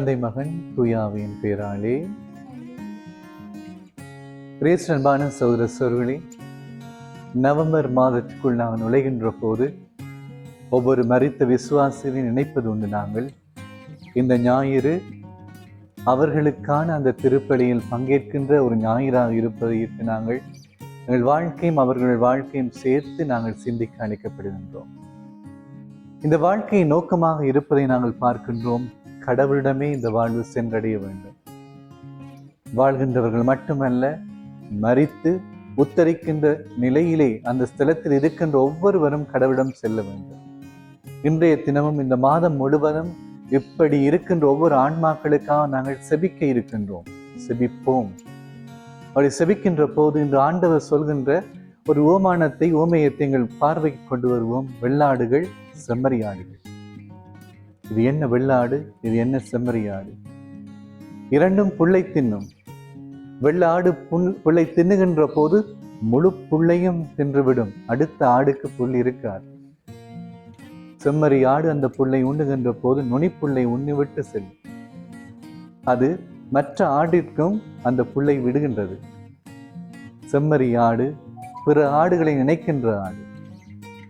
தந்தை மகன் துயாவின் பேராலே. கிரேஸ் அன்பான சகோதர சோர்களே நவம்பர் மாதத்துக்குள் நான் நுழைகின்ற போது ஒவ்வொரு மறித்த விசுவாசியை நினைப்பது உண்டு நாங்கள். இந்த ஞாயிறு அவர்களுக்கான அந்த திருப்பலியில் பங்கேற்கின்ற ஒரு ஞாயிறாக இருப்பதற்கு நாங்கள் எங்கள் வாழ்க்கையும் அவர்கள் வாழ்க்கையும் சேர்த்து நாங்கள் சிந்திக்க அழைக்கப்படுகின்றோம். இந்த வாழ்க்கையை நோக்கமாக இருப்பதை நாங்கள் பார்க்கின்றோம். கடவுளிடமே இந்த வாழ்வு சென்றடைய வேண்டும். வாழ்கின்றவர்கள் மட்டுமல்ல மறித்து உத்தரிக்கின்ற நிலையிலே அந்த ஸ்தலத்தில் இருக்கின்ற ஒவ்வொருவரும் கடவுளிடம் செல்ல வேண்டும். இன்றைய தினமும் இந்த மாதம் முழுவதும் இப்படி இருக்கின்ற ஒவ்வொரு ஆன்மாக்களுக்காக நாங்கள் செபிக்க இருக்கின்றோம். செபிப்போம். அப்படி செபிக்கின்ற போது இன்று ஆண்டவர் சொல்கின்ற ஒரு ஓமானத்தை ஓமையத்தை எங்கள் பார்வைக்கு கொண்டு வருவோம். வெள்ளாடுகள் செம்மறியாடுகள். இது என்ன வெள்ளாடு? இது என்ன செம்மறியாடு இரண்டும் புல்லை தின்னும். வெள்ளாடு புல் புல்லை தின்னுகின்ற போது முழு புல்லையும் தின்றுவிடும். அடுத்த ஆடுக்கு புல் இருக்காது. செம்மறி ஆடு அந்த புல்லை உண்ணுகின்ற போது நுனிப்புல்லை உண்ணிவிட்டு செல்லும். அது மற்ற ஆடிற்கும் அந்த புல்லை விடுகின்றது. செம்மறி ஆடு பிற ஆடுகளை நினைக்கின்ற ஆடு.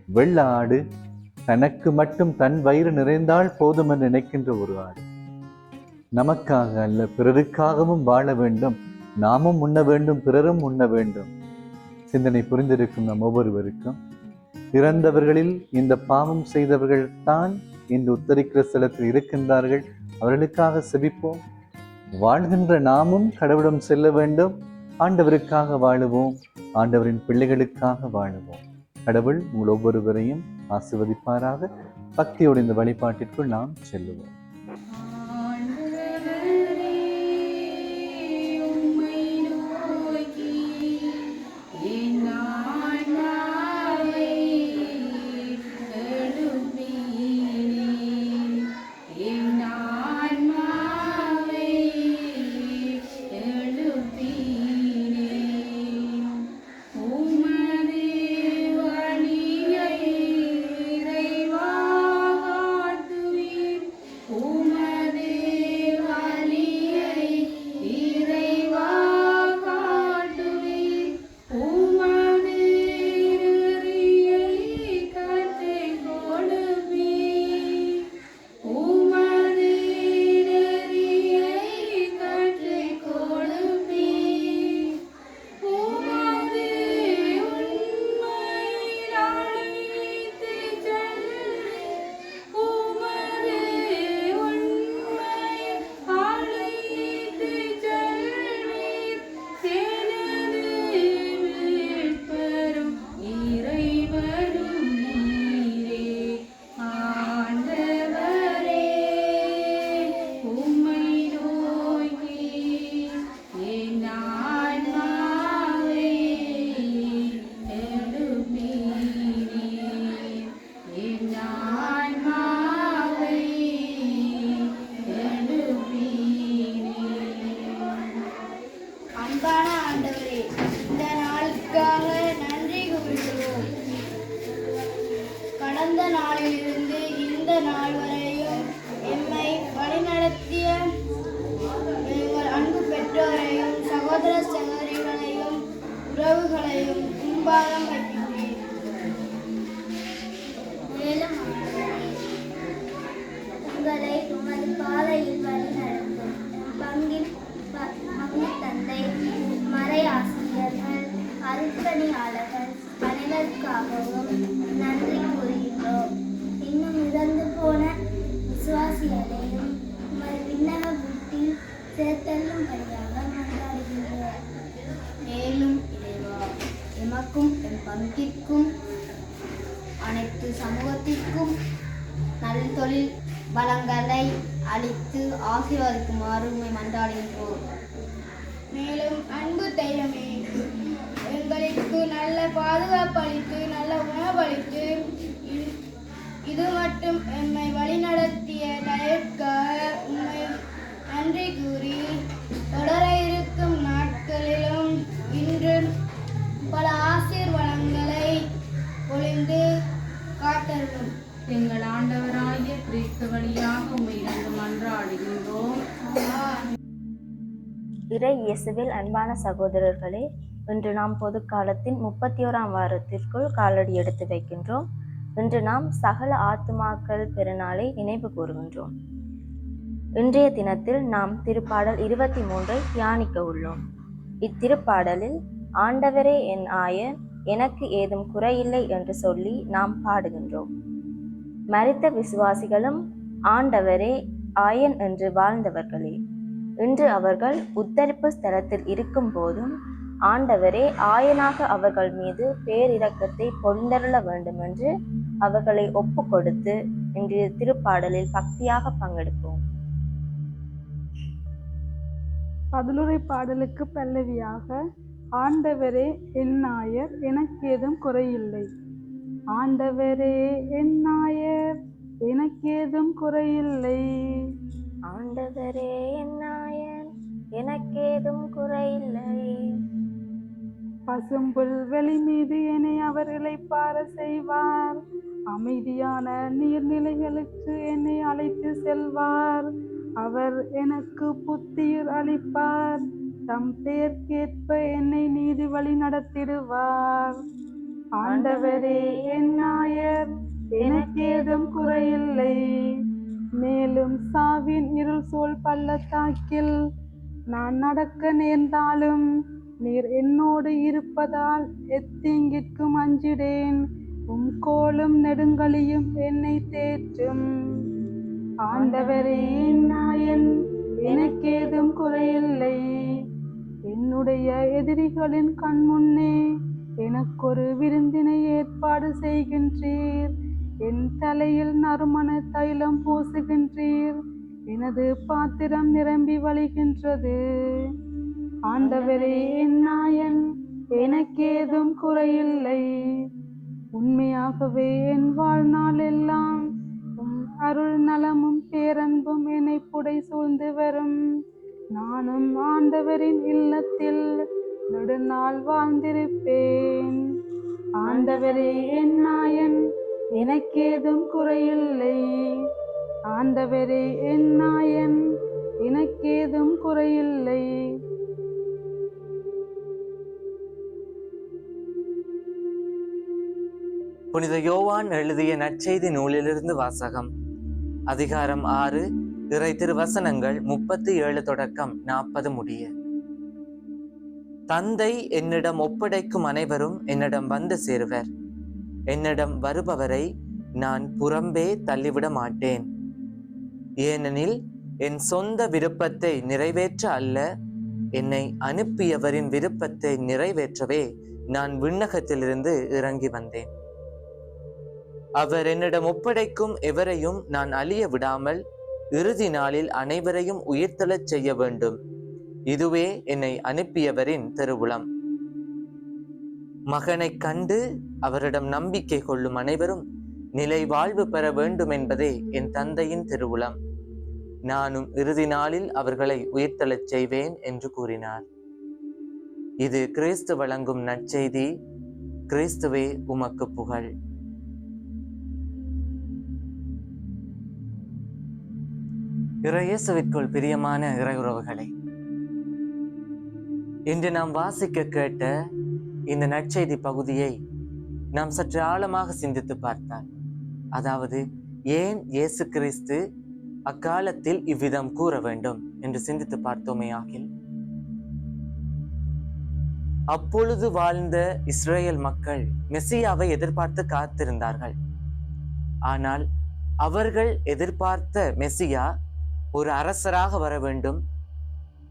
வெள்ள ஆடு தனக்கு மட்டும் தன் வயிறு நிறைந்தால் போதும் என்று நினைக்கின்ற ஒரு ஆள் நமக்காக அல்ல பிறருக்காகவும் வாழ வேண்டும். நாமும் உண்ண வேண்டும் பிறரும் உண்ண வேண்டும். சிந்தனை புரிந்திருக்கும் நம் ஒவ்வொருவருக்கும். இறந்தவர்களில் இந்த பாவம் செய்தவர்கள் தான் இந்த உத்தரிக்கிற ஸ்தலத்தில் இருக்கின்றார்கள். அவர்களுக்காக செபிப்போம். வாழ்கின்ற நாமும் கடவுளிடம் செல்ல வேண்டும். ஆண்டவருக்காக வாழுவோம். ஆண்டவரின் பிள்ளைகளுக்காக வாழுவோம். கடவுள் உங்கள் ஒவ்வொருவரையும் ஆசிர்வதிப்பாராக. பக்தியோடு இந்த வழிபாட்டிற்குள் நாம் செல்லுவோம். சமூகத்திற்கும் நல் தொழில் வளங்களை அளித்து ஆசீர்வதிக்குமாறு உண்மை மன்றாடுகின்றோம். மேலும் அன்பு தெய்வமே எங்களுக்கு நல்ல பாதுகாப்பு அளித்து நல்ல உணவு அளித்து இது மட்டும் எம்மை வழிநடத்திய தயவுக்காக இயேசுவில் அன்பான சகோதரர்களே இன்று நாம் பொதுக்காலத்தின் முப்பத்தி ஓராம் வாரத்திற்குள் காலடி எடுத்து வைக்கின்றோம். இன்று நாம் சகல ஆத்துமாக்கள் பெருநாளை நினைவு கூறுகின்றோம். இன்றைய தினத்தில் நாம் திருப்பாடல் இருபத்தி மூன்றை தியானிக்க உள்ளோம். இத்திருப்பாடலில் ஆண்டவரே என் ஆயர் எனக்கு ஏதும் குறையில்லை என்று சொல்லி நாம் பாடுகின்றோம். மறித்த விசுவாசிகளும் ஆண்டவரே ஆயன் என்று வாழ்ந்தவர்களே இன்று அவர்கள் உத்தரிப்பு ஸ்தலத்தில் இருக்கும் போதும் ஆண்டவரே ஆயனாக அவர்கள் மீது பேரிரக்கத்தை பொந்தருள வேண்டும் என்று அவர்களை ஒப்பு கொடுத்து இன்றைய திருப்பாடலில் பக்தியாக பங்கெடுப்போம். பதிலுரை பாடலுக்கு பல்லவியாக ஆண்டவரே என் நாயர் எனக்கு ஏதும் குறையில்லை. ஆண்டவரே என் நாயர் எனக்கு ஏதும் குறையில்லை. ஆண்டவரே என் நாயன் எனக்கேதும் குறையில்லை. பசும்புல் வெளி மீது என்னை அவர் பார செய்வார். அமைதியான நீர்நிலைகளுக்கு என்னை அழைத்து செல்வார். அவர் எனக்கு புத்தியர் அளிப்பார். தம் பெயர்க்கேற்ப என்னை நீதி வழி நடத்திடுவார். ஆண்டவரே என் நாயர் எனக்கேதும் குறையில்லை. மேலும் சாவின் இருள் சோல் பள்ளத்தாக்கில் நான் நடக்க நேர்ந்தாலும் நீர் என்னோடு இருப்பதால் எத்தீங்கிற்கும் அஞ்சிடேன். உம் கோலும் நெடுங்கலியும் என்னை தேற்றும். ஆண்டவரே என் நாயன் எனக்கேதும் குறையில்லை. என்னுடைய எதிரிகளின் கண் முன்னே எனக்கொரு விருந்தினை ஏற்பாடு செய்கின்றீர். என் தலையில் நறுமண தைலம் பூசுகின்றீர். எனது பாத்திரம் நிரம்பி வழிகின்றது. ஆண்டவரே என் நாயன் எனக்கேதும் குறையில்லை. உண்மையாகவே என் வாழ்நாள் எல்லாம் அருள் நலமும் பேரன்பும் என்னை புடை சூழ்ந்து வரும். நானும் ஆண்டவரின் இல்லத்தில் நெடுநாள் வாழ்ந்திருப்பேன். ஆண்டவரே என் நாயன் எனக்கேதும் குறையில்லை. ஆண்டவரே என் நாயன் எனக்கேதும் குறையில்லை. புனித யோவான் எழுதிய நற்செய்தி நூலிலிருந்து வாசகம். அதிகாரம் ஆறு இறை திருவசனங்கள் முப்பத்தி ஏழு தொடக்கம் நாற்பது முடிய. தந்தை என்னிடம் ஒப்படைக்கும் அனைவரும் என்னிடம் வந்து சேருவர். என்னிடம் வருபவரை நான் புறம்பே தள்ளிவிட மாட்டேன் ஏனெனில் என் சொந்த விருப்பத்தை நிறைவேற்ற அல்ல என்னை அனுப்பியவரின் விருப்பத்தை நிறைவேற்றவே நான் விண்ணகத்திலிருந்து இறங்கி வந்தேன். அவர் என்னிடம் ஒப்படைக்கும் எவரையும் நான் அழிய விடாமல் இறுதி நாளில் அனைவரையும் உயிர்த்தெழச் செய்ய வேண்டும். இதுவே என்னை அனுப்பியவரின் திருவுளம். மகனை கண்டு அவரிடம் நம்பிக்கை கொள்ளும் அனைவரும் நிலை வாழ்வு பெற வேண்டும் என்பதே என் தந்தையின் திருவுளம். நானும் இறுதி நாளில் அவர்களை உயிர்த்தெழச் செய்வேன் என்று கூறினார். இது கிறிஸ்து வழங்கும் நற்செய்தி. கிறிஸ்துவே உமக்கு புகழ். இறையேசுவிற்குள் பிரியமான இறையுறவுகளை இன்று நாம் வாசிக்க கேட்ட இந்த நற்செய்தி பகுதியை நாம் சற்று ஆழமாக சிந்தித்து பார்த்தால் அதாவது ஏன் இயேசு கிறிஸ்து அக்காலத்தில் இவ்விதம் கூற வேண்டும் என்று சிந்தித்து பார்த்தோமே ஆகில்? அப்பொழுது வாழ்ந்த இஸ்ரேல் மக்கள் மெஸ்ஸியாவை எதிர்பார்த்து காத்திருந்தார்கள். ஆனால் அவர்கள் எதிர்பார்த்த மெஸ்ஸியா ஒரு அரசராக வர வேண்டும்.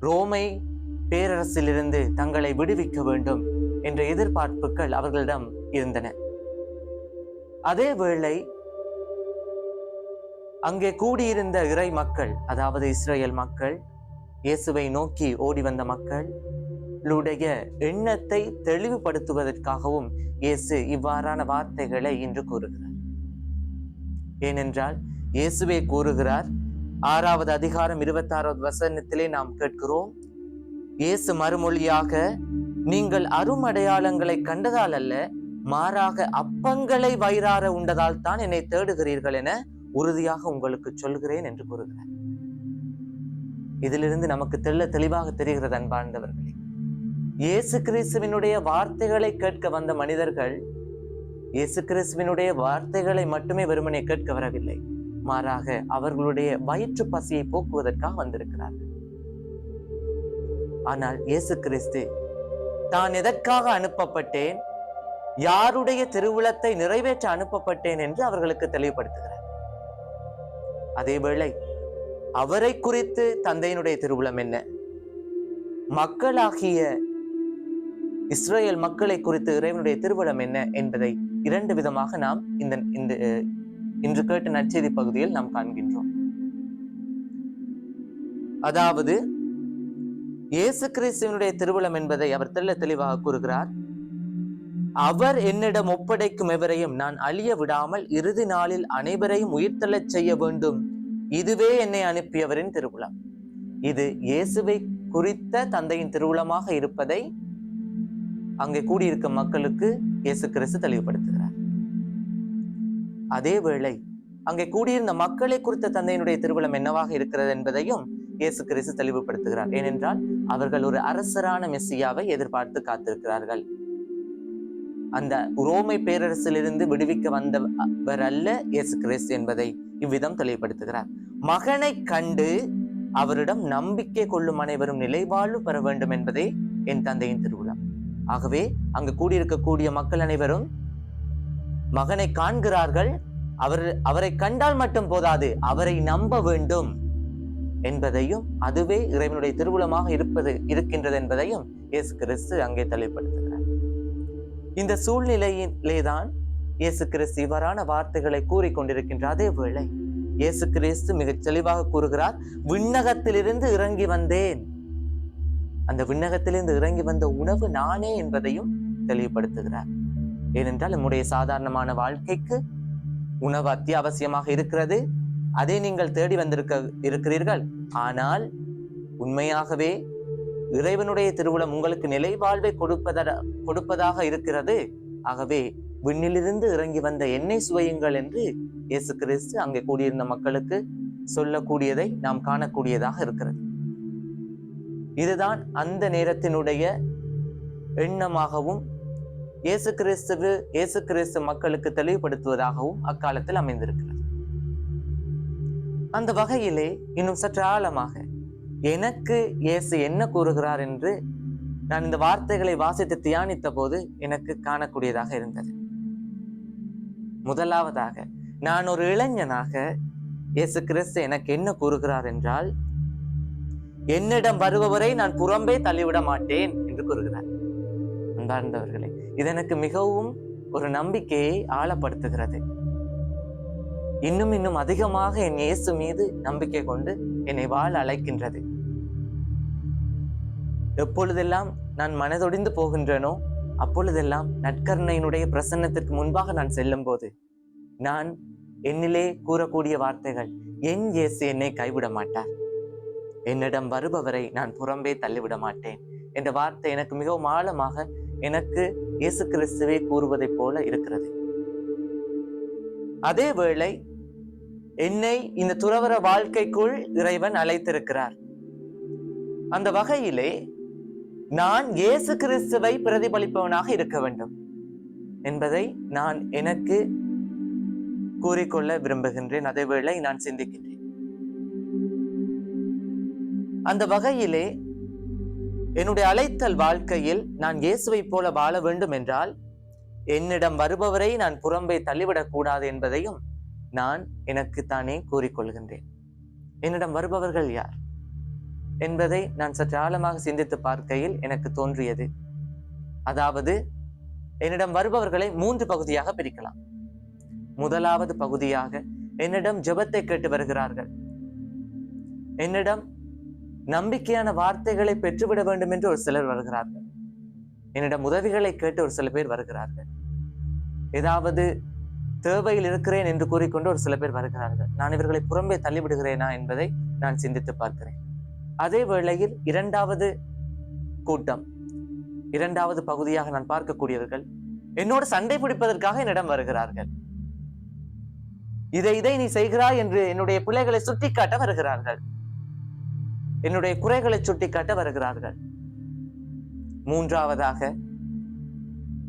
ரோமை பேரரசிலிருந்து தங்களை விடுவிக்க வேண்டும் என்ற எதிர்பார்ப்புகள் அவர்களிடம் இருந்தன. அதே வேளை அங்கே கூடியிருந்த இறை மக்கள் அதாவது இஸ்ரேல் மக்கள் இயேசுவை நோக்கி ஓடி வந்த மக்களுடைய எண்ணத்தை தெளிவுபடுத்துவதற்காகவும் இயேசு இவ்வாறான வார்த்தைகளை இன்று கூறுகிறார். ஏனென்றால் இயேசுவே கூறுகிறார் ஆறாவது அதிகாரம் இருபத்தாறாவது வசனத்திலே நாம் கேட்கிறோம் இயேசு மறுமொழியாக நீங்கள் அரும் அடையாளங்களை கண்டதால் அல்ல மாறாக அப்பங்களை வயிறார உண்டதால் தான் என்னை தேடுகிறீர்கள் என உறுதியாக உங்களுக்கு சொல்கிறேன் என்று கூறுகிறார். இதிலிருந்து நமக்கு தெள்ள தெளிவாக தெரிகிறது அன்பார்ந்தவர்களே. இயேசு கிறிஸ்துவினுடைய வார்த்தைகளை கேட்க வந்த மனிதர்கள் இயேசு கிறிஸ்துவினுடைய வார்த்தைகளை மட்டுமே வெறுமனே கேட்க வரவில்லை. மாறாக அவர்களுடைய வயிற்று பசியை போக்குவதற்காக வந்திருக்கிறார்கள். ஆனால் இயேசு கிறிஸ்து தான் எதற்காக அனுப்பப்பட்டேன்? யாருடைய திருவிழத்தை நிறைவேற்ற அனுப்பப்பட்டேன் என்று அவர்களுக்கு தெளிவுபடுத்துகிறார். அதேவேளை அவரை குறித்து தந்தையினுடைய திருவுளம் என்ன? மக்களாகிய இஸ்ரேல் மக்களை குறித்து இறைவனுடைய திருவிழம் என்ன என்பதை இரண்டு விதமாக நாம் இந்த இந்த இன்று கேட்ட நற்செய்தி பகுதியில் நாம் காண்கின்றோம். அதாவது இயேசு கிறிஸ்துவனுடைய திருவிழம் என்பதை அவர் தெள்ள தெளிவாக கூறுகிறார். அவர் என்னிடம் ஒப்படைக்கும் எவரையும் நான் அழிய விடாமல் இறுதி நாளில் அனைவரையும் உயிர்த்தெழச் செய்ய வேண்டும். இதுவே என்னை அனுப்பியவரின் திருவிழம் இது இயேசுவை குறித்த தந்தையின் திருவிழமாக இருப்பதை அங்கே கூடியிருக்கும் மக்களுக்கு இயேசு கிறிஸ்து தெளிவுபடுத்துகிறார் அதேவேளை அங்கே கூடியிருந்த மக்களை குறித்த தந்தையினுடைய திருவிழம் என்னவாக இருக்கிறது என்பதையும் இயேசு கிறிஸ்து தெளிவுபடுத்துகிறார். ஏனென்றால் அவர்கள் ஒரு அரசரான மெஸ்ஸியாவை எதிர்பார்த்து காத்திருக்கிறார்கள். அந்த உரோமை பேரரசிலிருந்து விடுவிக்க வந்தவர் அல்ல இயேசு கிறிஸ்து என்பதை இவ்விதம் தெளிவுபடுத்துகிறார். மகனை கண்டு அவரிடம் நம்பிக்கை கொள்ளும் அனைவரும் நிலைவாழ்வு பெற வேண்டும் என்பதே என் தந்தையின் திருவிழா ஆகவே அங்கு கூடியிருக்கக்கூடிய மக்கள் அனைவரும் மகனை காண்கிறார்கள். அவர் அவரை கண்டால் மட்டும் போதாது அவரை நம்ப வேண்டும். என்பதையும் அதுவே இறைவனுடைய திருவுளமாக இருப்பது இருக்கின்றது என்பதையும் இயேசு கிறிஸ்து அங்கே தெளிவுபடுத்துகிறார். இந்த சூழ்நிலையிலேதான் இயேசு கிறிஸ்து இவ்வாறான வார்த்தைகளை கூறிக்கொண்டிருக்கின்ற அதே வேளை இயேசு கிறிஸ்து மிகச் தெளிவாக கூறுகிறார் விண்ணகத்திலிருந்து இறங்கி வந்தேன். அந்த விண்ணகத்திலிருந்து இறங்கி வந்த உணவு நானே என்பதையும் தெளிவுபடுத்துகிறார். ஏனென்றால் நம்முடைய சாதாரணமான வாழ்க்கைக்கு உணவு அத்தியாவசியமாக இருக்கிறது அதை நீங்கள் தேடி வந்திருக்க இருக்கிறீர்கள். ஆனால் உண்மையாகவே இறைவனுடைய திருவுளம் உங்களுக்கு நிலை வாழ்வை கொடுப்பத கொடுப்பதாக இருக்கிறது. ஆகவே விண்ணிலிருந்து இறங்கி வந்த எண்ணெய் சுவையுங்கள் என்று இயேசு கிறிஸ்து அங்கே கூடியிருந்த மக்களுக்கு சொல்லக்கூடியதை நாம் காணக்கூடியதாக இருக்கிறது. இதுதான் அந்த நேரத்தினுடைய எண்ணமாகவும் இயேசு கிறிஸ்துவு இயேசு கிறிஸ்து மக்களுக்கு தெளிவுபடுத்துவதாகவும் அக்காலத்தில் அமைந்திருக்கிறது அந்த வகையிலே இன்னும் சற்று ஆழமாக எனக்கு இயேசு என்ன கூறுகிறார் என்று நான் இந்த வார்த்தைகளை வாசித்து தியானித்த போது எனக்கு காணக்கூடியதாக இருந்தது. முதலாவதாக நான் ஒரு இளைஞனாக இயேசு கிறிஸ்து எனக்கு என்ன கூறுகிறார் என்றால் என்னிடம் வருபவரை நான் புறம்பே தள்ளிவிட மாட்டேன் என்று கூறுகிறார். அன்பார்ந்தவர்களே இது எனக்கு மிகவும் ஒரு நம்பிக்கையை ஆழப்படுத்துகிறது. இன்னும் இன்னும் அதிகமாக என் இயேசு மீது நம்பிக்கை கொண்டு என்னை வாழ அழைக்கின்றது. எப்பொழுதெல்லாம் நான் மனதொடிந்து போகின்றேனோ அப்பொழுதெல்லாம் நற்கருணையினுடைய பிரசன்னத்திற்கு முன்பாக நான் செல்லும் போது நான் என்னிலே கூறக்கூடிய வார்த்தைகள் என் இயேசு என்னை கைவிட மாட்டார். என்னிடம் வருபவரை நான் புறம்பே தள்ளிவிட மாட்டேன். என்ற வார்த்தை எனக்கு மிகவும் ஆழமாக எனக்கு இயேசு கிறிஸ்துவே கூறுவதைப் போல இருக்கிறது. அதே வேளை என்னை இந்த துறவர வாழ்க்கைக்குள் இறைவன் அழைத்திருக்கிறார். அந்த வகையிலே நான் இயேசு கிறிஸ்துவை பிரதிபலிப்பவனாக இருக்க வேண்டும் என்பதை நான் எனக்கு கூறிக்கொள்ள விரும்புகின்றேன். அதேவேளை நான் சிந்திக்கின்றேன். அந்த வகையிலே என்னுடைய அழைத்தல் வாழ்க்கையில் நான் இயேசுவைப் போல வாழ வேண்டும் என்றால் என்னிடம் வருபவரை நான் புறம்பே தள்ளிவிடக் கூடாது என்பதையும் நான் எனக்கு தானே கூறிக்கொள்கின்றேன். என்னிடம் வருபவர்கள் யார்? என்பதை நான் சற்று ஆழமாக சிந்தித்து பார்க்கையில் எனக்கு தோன்றியது. அதாவது என்னிடம் வருபவர்களை மூன்று பகுதியாக பிரிக்கலாம். முதலாவது பகுதியாக என்னிடம் ஜெபத்தை கேட்டு வருகிறார்கள். என்னிடம் நம்பிக்கையான வார்த்தைகளை பெற்றுவிட வேண்டும் என்று ஒரு சிலர் வருகிறார்கள். என்னிடம் உதவிகளை கேட்டு ஒரு சில பேர் வருகிறார்கள். ஏதாவது தேவையில் இருக்கிறேன் என்று கூறிக்கொண்டு ஒரு சில பேர் வருகிறார்கள். நான் இவர்களை புறம்பே தள்ளிவிடுகிறேனா என்பதை நான் சிந்தித்து பார்க்கிறேன். அதே வேளையில் இரண்டாவது கூட்டம் இரண்டாவது பகுதியாக நான் பார்க்கக்கூடியவர்கள் என்னோடு சண்டை பிடிப்பதற்காக என்னிடம் வருகிறார்கள். இதை இதை நீ செய்கிறாய் என்று என்னுடைய பிள்ளைகளை சுட்டிக்காட்ட வருகிறார்கள். என்னுடைய குறைகளை சுட்டிக்காட்ட வருகிறார்கள். மூன்றாவதாக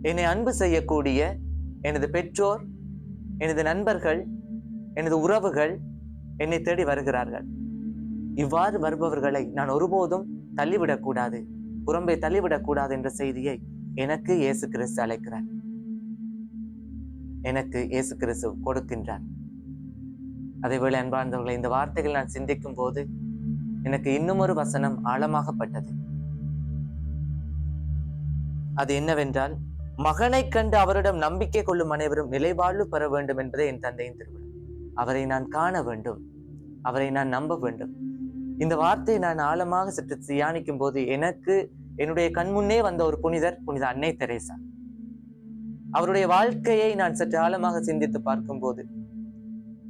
என்னை அன்பு செய்யக்கூடிய எனது பெற்றோர் எனது நண்பர்கள் எனது உறவுகள் என்னை தேடி வருகிறார்கள். இவ்வாறு வருபவர்களை நான் ஒருபோதும் தள்ளிவிடக்கூடாது புறம்பே தள்ளிவிடக்கூடாது என்ற செய்தியை எனக்கு இயேசு கிறிஸ்து அழைக்கிறார். எனக்கு இயேசு கிறிஸ்து கொடுக்கின்றார். அதேவேளை அன்பார்ந்தவர்களை இந்த வார்த்தைகள் நான் சிந்திக்கும் போது எனக்கு இன்னும் ஒரு வசனம் ஆழமாகப்பட்டது. அது என்னவென்றால் மகனை கண்டு அவரிடம் நம்பிக்கை கொள்ளும் அனைவரும் நிலைவாழ்வு பெற வேண்டும் என்பதே என் தந்தையின் திருவிழா அவரை நான் காண வேண்டும். அவரை நான் நம்ப வேண்டும். இந்த வார்த்தையை நான் ஆழமாக சற்று தியானிக்கும் போது எனக்கு என்னுடைய கண்முன்னே வந்த ஒரு புனிதர் புனித அன்னை தெரேசா. அவருடைய வாழ்க்கையை நான் சற்று ஆழமாக சிந்தித்து பார்க்கும்போது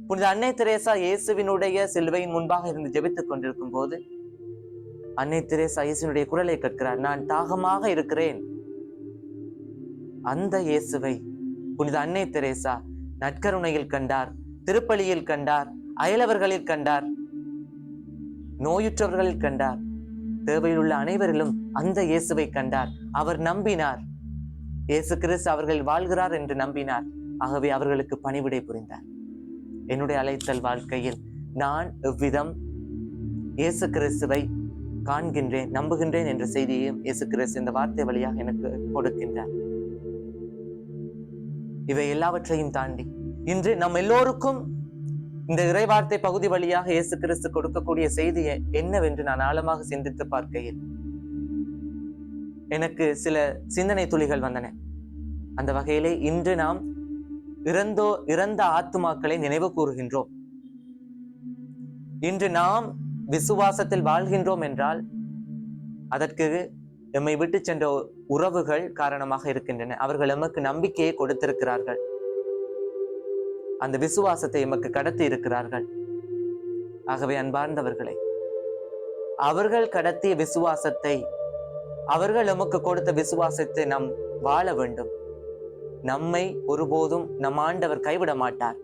புனித அன்னை தெரேசா இயேசுவினுடைய சிலுவையின் முன்பாக இருந்து ஜெபித்துக் கொண்டிருக்கும் போது அன்னை தெரேசா இயேசுவினுடைய குரலை கேட்கிறார் நான் தாகமாக இருக்கிறேன். அந்த இயேசுவை புனித அன்னை தெரேசா நற்கருணையில் கண்டார் திருப்பலியில் கண்டார் அயலவர்களில் கண்டார் நோயுற்றவர்களில் கண்டார். தேவையில் உள்ள அனைவரிலும் அந்த இயேசுவை கண்டார். அவர் நம்பினார். இயேசு கிறிஸ்து அவர்கள் வாழ்கிறார் என்று நம்பினார். ஆகவே அவர்களுக்கு பணிவிடை புரிந்தார். என்னுடைய அழைத்தல் வாழ்க்கையில் நான் எவ்விதம் இயேசு கிறிஸ்துவை காண்கின்றேன் நம்புகின்றேன் என்ற செய்தியையும் இயேசு கிறிஸ்து இந்த வார்த்தை வழியாக எனக்கு கொடுக்கின்றார். இவை எல்லாவற்றையும் தாண்டி. இன்று நம் எல்லோருக்கும் இந்த இறைவார்த்தை பகுதி வழியாக இயேசு கிறிஸ்து கொடுக்கக்கூடிய செய்தி என்னவென்று நான் ஆழமாக சிந்தித்து பார்க்கையில் எனக்கு சில சிந்தனை துளிகள் வந்தன. அந்த வகையிலே இன்று நாம் இறந்தோ இறந்த ஆத்துமாக்களை நினைவு கூறுகின்றோம். இன்று நாம் விசுவாசத்தில் வாழ்கின்றோம் என்றால் அதற்கு எம்மை விட்டு சென்ற உறவுகள் காரணமாக இருக்கின்றன. அவர்கள் எமக்கு நம்பிக்கையை கொடுத்திருக்கிறார்கள். அந்த விசுவாசத்தை எமக்கு கடத்தி இருக்கிறார்கள். ஆகவே அன்பார்ந்தவர்களே அவர்கள் கடத்திய விசுவாசத்தை அவர்கள் எமக்கு கொடுத்த விசுவாசத்தை நாம் வாழ வேண்டும். நம்மை ஒருபோதும் நம் ஆண்டவர் கைவிட மாட்டார்.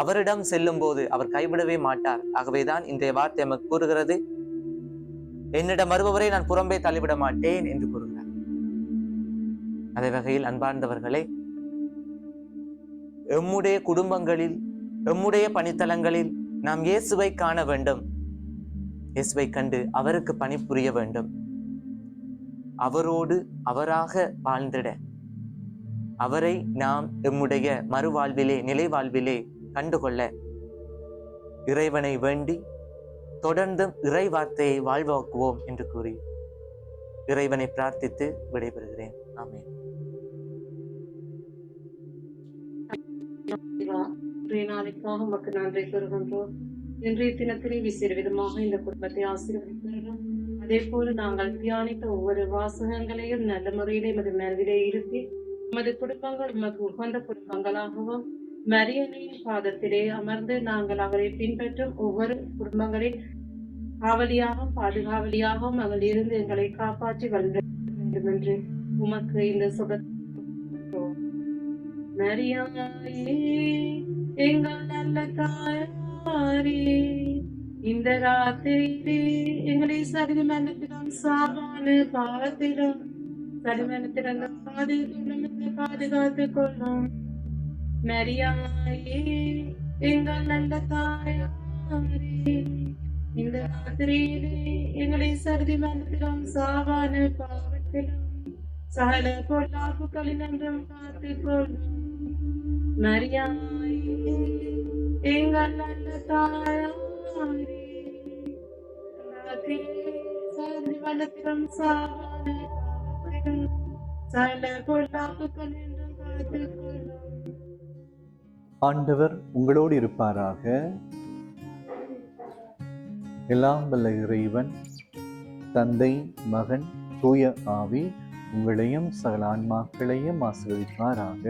அவரிடம் செல்லும் போது அவர் கைவிடவே மாட்டார். ஆகவேதான் இன்றைய வார்த்தை எமக்கு கூறுகிறது. என்னிடம் வருபவரை நான் புறம்பே தள்ளிவிட மாட்டேன் என்று கூறுகிறார். அதே வகையில் அன்பார்ந்தவர்களே எம்முடைய குடும்பங்களில் எம்முடைய பணித்தலங்களில் நாம் இயேசுவை காண வேண்டும். இயேசுவை கண்டு அவருக்கு பணிபுரிய வேண்டும். அவரோடு அவராக வாழ்ந்திட. அவரை நாம் எம்முடைய மறுவாழ்விலே நிலை வாழ்விலே கண்டுகொள்ள இறைவனை வேண்டி தொடர்ந்தும் இறை வார்த்தையை வாழ்வாக்குவோம் என்று கூறி இறைவனை பிரார்த்தித்து விடைபெறுகிறேன். ஆமேன். நாளைக்காக உமக்கு நன்றி கூறுகின்றோம். இன்றைய தினத்திலே விசேட விதமாக இந்த குடும்பத்தை ஆசீர்வதிக்கிறோம். அதே போல நாங்கள் தியானித்த ஒவ்வொரு வாசகங்களையும் நல்ல முறையிலே எமது மனதிலே இருத்தி நமது குடும்பங்கள் நமக்கு உகந்த குடும்பங்களாகவும் மரியனின் பாதத்திலே அமர்ந்து நாங்கள் அவரை பின்பற்றும் ஒவ்வொரு குடும்பங்களின் காவலியாகவும் பாதுகாவலியாகவும் அவள் இருந்து எங்களை காப்பாற்றி வளர வேண்டும் என்று உமக்கு இந்த சுக மரியாயே எங்கள் நல்ல தாயாரே இந்த ராத்திரியிலே எங்களை சரிமனத்திடம் சாவான பாவத்திடம் சரிமனத்திடம் பாதுகாத்துக் கொள்ளும். மரியாயே எங்கள் நல்ல தாயாரே இந்த ராத்திரியிலே எங்களை சருதி மனத்திலும் சாவான பாவத்திலும் சகல பொல்லாப்புகளில் என்றும் காத்துக் கொள்ளும் மரியாயே எங்கள் நல்ல தாயாரே சருதி மனத்திலும் சாவான பாவத்திலும் சகல பொல்லாப்புகள் என்றும் காத்துக் கொள்ளும் ஆண்டவர் உங்களோடு இருப்பாராக? எல்லாம் வல்ல இறைவன் தந்தை மகன் தூய ஆவி உங்களையும் சகல ஆன்மாக்களையும் ஆசீர்வதிப்பாராக.